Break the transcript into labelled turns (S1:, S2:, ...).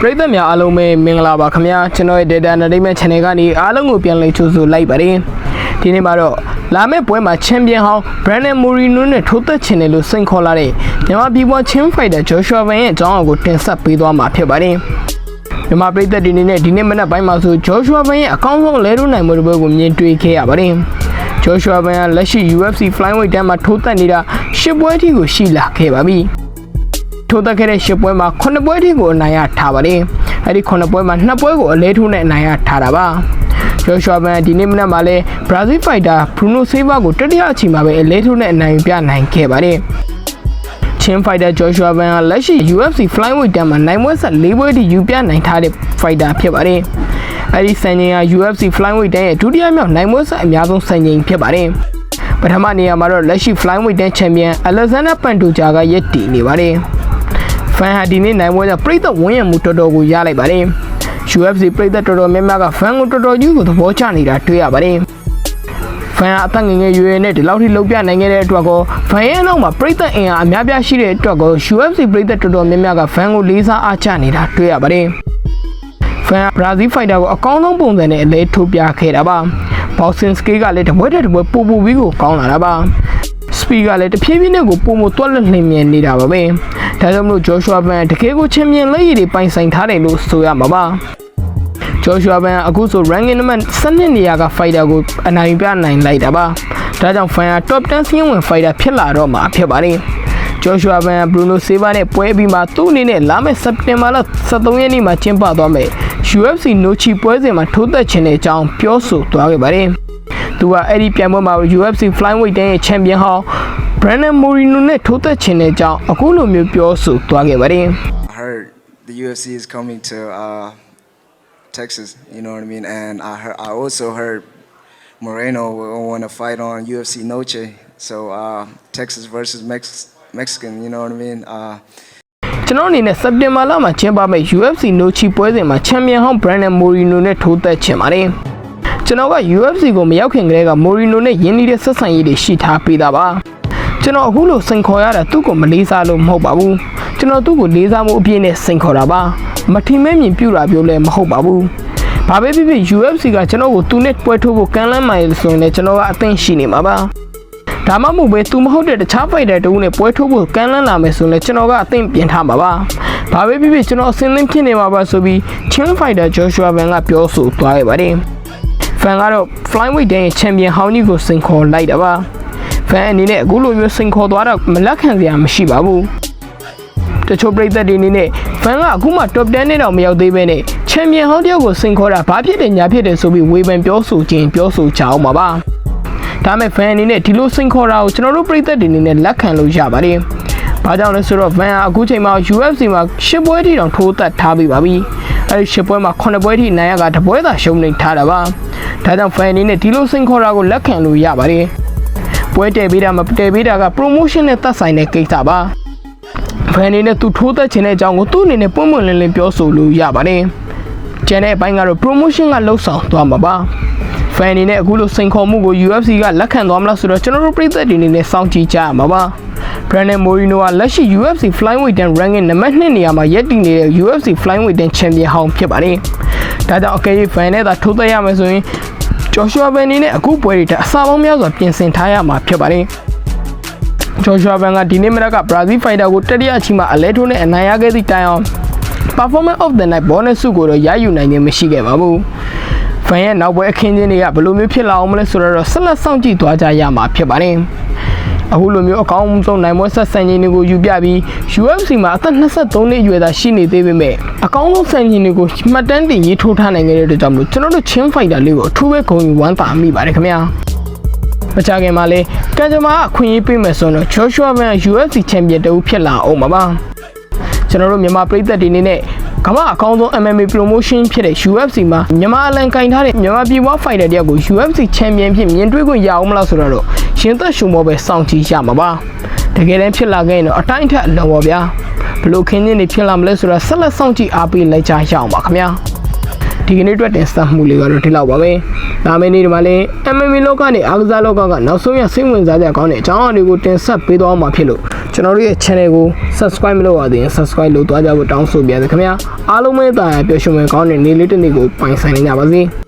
S1: ပရိသတ်များအားလုံးပဲမင်္ဂလာပါခင်ဗျာကျွန်တော်ရဲ့ Data Entertainment Channel ကနေအားလုံးကိုပြန်လည်ကြိုဆိုလိုက်ပါတယ်ဒီနေ့မှာတော့လာမယ့်ပွဲမှာချန်ပီယံဟောင်း Brandon Moreno နဲ့ထိုးသက်ချင်တယ်လို့စိန်ခေါ်လာတဲ့မြန်မာပြည်ပေါ်ချင်းဖိုက်တာ Joshua Van ရဲ့အကြောင်းအရာကိုတင်ဆက်ပေးသွားမှာဖြစ်ပါတယ်မြန်မာပြည်သက်ဒီနေ့နဲ့ဒီနေ့မနက်ပိုင်းမှာဆို Joshua Van ရဲ့အကောင်းဆုံးလဲထိုးနိုင်မှုတစ်ပွဲကိုမြင်တွေ့ခဲ့ရပါတယ် Joshua Van ကလက်ရှိ UFC Flyweight တန်းမှာထိုးသက်နေတာ၈ပွဲအထိကိုရှိလာခဲ့ပါပြီ ထိုးသက်ခဲ့တဲ့၈ပွဲမှာ9ပွဲအထိကိုအနိုင်ရထားပါတယ်အဲ့ဒီ9ပွဲမှာ2ပွဲကိုအလဲထိုးနဲ့အနိုင်ရထားတာပါ Joshua Van ဒီနေ့မနက်မှာလဲ Brazil fighter Bruno Silva ကိုတတိယအချိန်မှာပဲအလဲထိုးနဲ့အနိုင်ပြနိုင်ခဲ့ပါတယ်ချင်းဖိုက်တာ Joshua Van ကလက်ရှိ UFC Flyweight တန်းမှာနိုင်ပွဲဆက်၄ပွဲထိယူပြနိုင်ထားတဲ့ fighter ဖြစ်ပါတယ်။အဲဒီစံချိန်က UFC Flyweight တန်းရဲ့ဒုတိယမြောက်နိုင်ပွဲဆက်အများဆုံးစံချိန်ဖြစ်ပါတယ်။ပထမနေရာမှာတော့လက်ရှိ Flyweight တန်းချန်ပီယံ Alexander Pantoja ကရက်တည်နေပါတယ်။ fan ဟာဒီနေ့နိုင်ပွဲကပြိသက်ဝန်းရံမှုတော်တော်ကိုရလိုက်ပါတယ်။ UFC ပြိသက်တော်တော်များများက fan ကိုတော်တော်ကြီးကိုသဘောကျနေတာတွေ့ရပါတယ်။ fan အသက်ငယ်ငယ်ရွယ်ရွယ်နဲ့ဒီလောက်ထိလုံးပြနိုင်ခဲ့တဲ့အတွက်ကော fan ရဲ့နောက်မှာပြိသက်အင်အားအများပြားရှိတဲ့အတွက်ကော UFC ပြိသက်တော်တော်များများက fan ကိုလေးစားအားချနေတာတွေ့ရပါတယ်။ fan ဘရာဇီးဖိုက်တာကိုအကောင်းဆုံးပုံစံနဲ့အလဲထိုးပြခဲ့တာပါ။ boxing skill ကလည်းတပွဲတစ်ပွဲပူပူပြီးကိုကောင်းလာတာပါ။ speed ကလည်းတဖြည်းဖြည်းနဲ့ကိုပုံမတွက်လက်လှင်မြင်နေတာပါပဲ။ ဒါကြောင့်မလို့ Joshua Van တကယ်ကိုချင်းမြင်လက်ရည်တွေပိုင်ဆိုင်ထားတယ်လို့ဆိုရမှာပါ။ Joshua Van အခုဆို ranking number 12နေရာက fighter ကိုအနိုင်ပြနိုင်လိုက်တာပါ။ဒါကြောင့် Fan က top 10စီးရင်ဝင် fighter ဖြစ်လာတော့မှာဖြစ်ပါတယ်။ Joshua Van က Bruno Silva နဲ့ပွဲပြီးမှသူ့အနေနဲ့လာမယ့် September လ23ရက်နေ့မှာကျင်းပသွားမယ် UFC Nochi ပွဲစဉ်မှာထိုးသက်ခြင်းတဲ့အကြောင်းပြောဆိုသွားခဲ့ပါတယ်။သူကအဲ့ဒီပြိုင်ပွဲမှာ UFC Flyweight တန်းရဲ့ champion ဟောင်း Brandon Moreno နဲ့ထိုးသက်ခြင်းတဲ့အကြောင်းအခုလိုမျိုးပြောဆိုသွားခဲ့ပါတယ်။
S2: I heard the UFC is coming to uh, Texas. You know what I mean? And I heard, I also heard Moreno will want to fight on UFC Noche. So uh, Texas versus Mex- Mexican. You know what I mean? Uh,
S1: ကျွန်တော်အနေနဲ့စက်တင်ဘာလမှာကျင်းပမယ့် UFC Nochi ပွဲစဉ်မှာချန်ပီယံဟောင်း Brandon Moreno နဲ့ထိုးသက်ချင်ပါတယ်။ကျွန်တော်က UFC ကိုမရောက်ခင်ကတည်းက Moreno နဲ့ရင်းနှီးတဲ့ဆက်ဆံရေးတွေရှိထားပြီးသားပါ။ ကျွန်တော်အခုလိုစိန်ခေါ်ရတာသူ့ကိုမလေးစားလို့မဟုတ်ပါဘူး။ကျွန်တော်သူ့ကိုလေးစားမှုအပြည့်နဲ့စိန်ခေါ်တာပါ။မထီမဲ့မြင်ပြူတာမျိုးလည်းမဟုတ်ပါဘူး။ဘာပဲဖြစ်ဖြစ် UFC ကကျွန်တော်ကိုသူနဲ့ပွဲထိုးဖို့ကမ်းလှမ်းမှဆိုရင်လည်းကျွန်တော်ကအသင့်ရှိနေမှာပါ။ဒါမှမဟုတ်ပဲသူမဟုတ်တဲ့တခြားဖိုက်တာတူနဲ့ပွဲထိုးဖို့ကမ်းလှမ်းလာမယ်ဆိုရင်ကျွန်တော်ကအသင့်ပြင်ထားမှာပါ။ဘာပဲဖြစ်ဖြစ်ကျွန်တော်အစင်းသင်းဖြစ်နေမှာပါဆိုပြီးချင်းဖိုက်တာ Joshua Van ကပြောဆိုသွားခဲ့ပါတယ်။ fan ကတော့ flyweight တန်းရဲ့ချန်ပီယံဟောင်းကြီးကိုစိန်ခေါ်လိုက်တာပါ။ fan အနေနဲ့အခုလိုမျိုးစိန်ခေါ်သွားတော့မလက်ခံစရာမရှိပါဘူး။တချို့ပြည်သက်တွေအနေနဲ့ fan ကအခုမှ top 10နဲ့တော့မရောက်သေးဘဲနဲ့ချန်ပီယံဟောင်းတယောက်ကိုစိန်ခေါ်တာဘာဖြစ်တယ်ညာဖြစ်တယ်ဆိုပြီးဝေဖန်ပြောဆိုခြင်းပြောဆိုကြအောင်ပါပါ။ဒါမဲ့ fan အနေနဲ့ဒီလိုစိန်ခေါ်တာကိုကျွန်တော်တို့ပြည်သက်တွေအနေနဲ့လက်ခံလို့ရပါတယ်။ဘာကြောင့်လဲဆိုတော့ fan ကအခုချိန်မှာ UFC မှာ၈ပွဲထိတောင်ထိုးသက်ထားပြီးပါပြီ။အဲဒီ၈ပွဲမှာ9ပွဲထိနိုင်ရကတပွဲသာရှုံးနေထားတာပါ။ဒါကြောင့် fan အနေနဲ့ဒီလိုစိန်ခေါ်တာကိုလက်ခံလို့ရပါတယ်။ ပွဲတည်ပေးတာမတည်ပေးတာက promotion နဲ့သက်ဆိုင်တဲ့ကိစ္စပါ။ fan အနေနဲ့သူထိုးသက်ခြင်းတဲ့အကြောင်းကိုသူ့အနေနဲ့ပွင့်ပွင့်လင်းလင်းပြောဆိုလို့ရပါတယ်။ကျန်တဲ့အပိုင်းကတော့ promotion ကလှုပ်ဆောင်သွားမှာပါ။ fan အနေနဲ့အခုလိုစိန်ခေါ်မှုကို UFC ကလက်ခံသွားမလားဆိုတော့ကျွန်တော်တို့ပြည်သက်တွေအနေနဲ့စောင့်ကြည့်ကြရမှာပါ။ Brandon Moreno ကလက်ရှိ UFC Flyweight တန်း ranking နံပါတ်2နေရာမှာရပ်တည်နေတဲ့ UFC Flyweight တန်း champion ဟောင်းဖြစ်ပါတယ်။ဒါကြောင့်အကယ်၍ fan နဲ့သာထိုးသက်ရမယ်ဆိုရင် Joshua Van အနေနဲ့အခုပွဲတွေတက်အစားပေါင်းများစွာပြင်ဆင်ထားရမှာဖြစ်ပါတယ်။ Joshua Van ကဒီနေ့မနက်က Brazil fighter ကိုတတိယအချိန်မှာအလဲထိုးနဲ့အနိုင်ရခဲ့သည့်တိုင်အောင် performance of the night bonus ဆုကိုတော့ရယူနိုင်ခြင်းမရှိခဲ့ပါဘူး။ fan ရဲ့နောက်ပွဲအခင်းချင်းတွေကဘယ်လိုမျိုးဖြစ်လာအောင်မလဲဆိုတော့ဆက်လက်စောင့်ကြည့်သွားကြရမှာဖြစ်ပါတယ်။ အခုလိုမျိုးအကောင်းဆုံးနိုင်ပွဲဆက်ဆန်ခြင်းတွေကိုယူပြပြီး UFC မှာအသက်23နှစ်အရွယ်သာရှိနေသေးပေမဲ့အကောင်းဆုံးဆန်ခြင်းတွေကိုမှတ်တမ်းတင်ရေးထိုးထားနိုင်ခဲ့တဲ့အတွက်ကြောင့်မလို့ကျွန်တော်တို့ချင်းဖိုက်တာလေးကိုအထူးပဲဂုဏ်ယူဝမ်းသာမိပါတယ်ခင်ဗျာ။မကြခင်မှာလေကံကြမ္မာအခွင့်အရေးပေးမယ်ဆိုတော့ Joshua Van UFC Champion တူဖြစ်လာအောင်ပါပါ။ကျွန်တော်တို့မြန်မာပြည်သက်တွေအနေနဲ့ ကမ္ဘာအကောင်းဆုံး MMA promotion ဖြစ်တဲ့ UFC မှာမြန်မာအလံကင်ထားတဲ့မြန်မာပြည်ဝါ fighter တယောက်ကို UFC champion ဖြစ်မြင်တွေ့ခွင့်ရအောင်မလားဆိုတော့ရှင်သက်ရှုံမောပဲစောင့်ကြည့်ရမှာပါတကယ်တမ်းဖြစ်လာခဲ့ရင်တော့အတိုင်းထက်အလုံးပါဗျာဘလို့ခင်းချင်းတွေဖြစ်လာမလဲဆိုတော့ဆက်လက်စောင့်ကြည့်အားပေးလိုက်ကြရအောင်ပါခင်ဗျာ ဒီကနေ့အတွက်တင်ဆက်မှုလေးကတော့ဒီလောက်ပါပဲ။ဒါမယ့်နေ့ဒီမှာလည်း MMA လောကနဲ့အားကစားလောကကနောက်ဆုံးရစိတ်ဝင်စားကြကောင်းတဲ့အကြောင်းအရာတွေကိုတင်ဆက်ပေးသွားမှာဖြစ်လို့ကျွန်တော်တို့ရဲ့ channel ကို subscribe မလုပ်ရသေးရင် subscribe လုပ်သွားကြဖို့တောင်းဆိုပါရစေခင်ဗျာအားလုံးပဲတာယာပျော်ရွှင်မဲ့ကောင်းတဲ့နေ့လေးတစ်နေ့ကိုပိုင်ဆိုင်နေကြပါစေ။